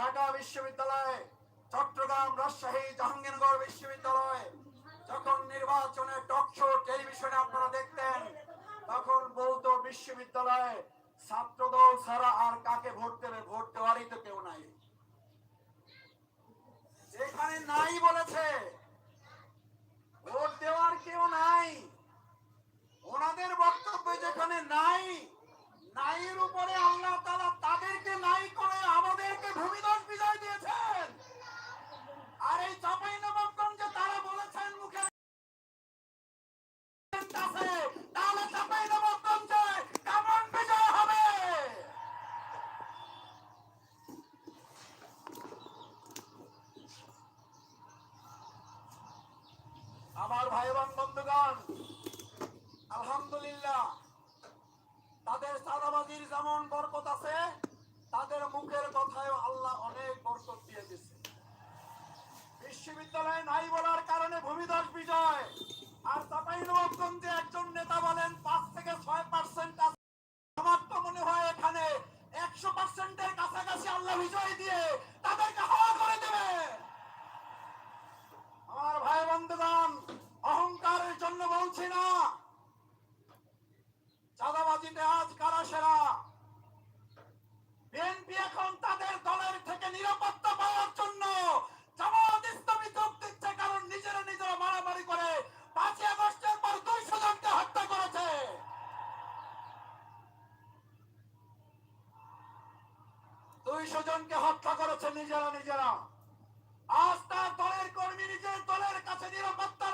ঢাকা বিশ্ববিদ্যালয়, চট্টগ্রাম, রাজশাহী, জাহাঙ্গীরনগর বিশ্ববিদ্যালয়, যখন নির্বাচনে টকশো টেলিভিশনে আপনারা দেখতেন, তখন বৌদ্ধ বিশ্ববিদ্যালয়ে ছাত্র আমার ভাই এবং বন্ধুগণ, আলহামদুলিল্লাহ। তাদের সাদাবাজির যেমন বরকত আছে, তাদের মুখের কথায় আল্লাহ অনেক বরকত দিয়ে দিচ্ছে বিশ্ববিদ্যালয় নাই বলার কারণে ভূমিধস বিজয়। আর চাপাই নবাবগঞ্জে একজন নেতা বলেন, পাঁচ থেকে ছয় পার্সেন্ট আমার তো মনে হয় এখানে একশো পার্সেন্টের কাছাকাছি আল্লাহ বিজয় দিয়ে তাদেরকে হাওয়া করে দেবে। আমার ভাই বন্ধুগণ, অহংকারের জন্য বলছি না। চাঁদাবাজিতে আজ কারা দুইশো জনকে হত্যা করেছে নিজেরা নিজেরা। আজ তার দলের কর্মী নিজের দলের কাছে নিরাপত্তা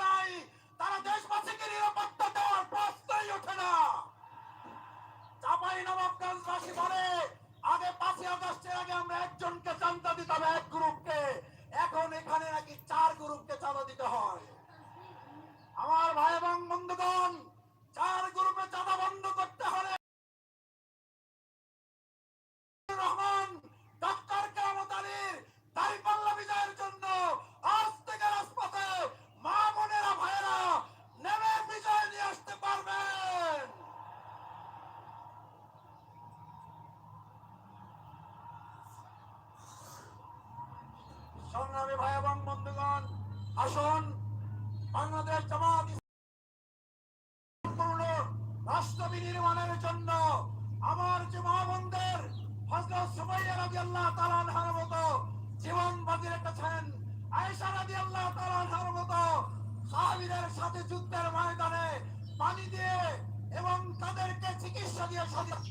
ভাই এবং বন্ধুগণ, আসুন বাংলাদেশ জামাত রাষ্ট্র বিনির্মাণের জন্য আমার যে মহাবন্ধের হজরত সুমাইয়া মতো জীবন বাজি রেখেছেন আয়েশা রাজি আল্লাহ তালানহার মতো সাহাবিদের সাথে যুদ্ধের ময়দানে পানি দিয়ে এবং তাদেরকে চিকিৎসা দিয়ে সজীব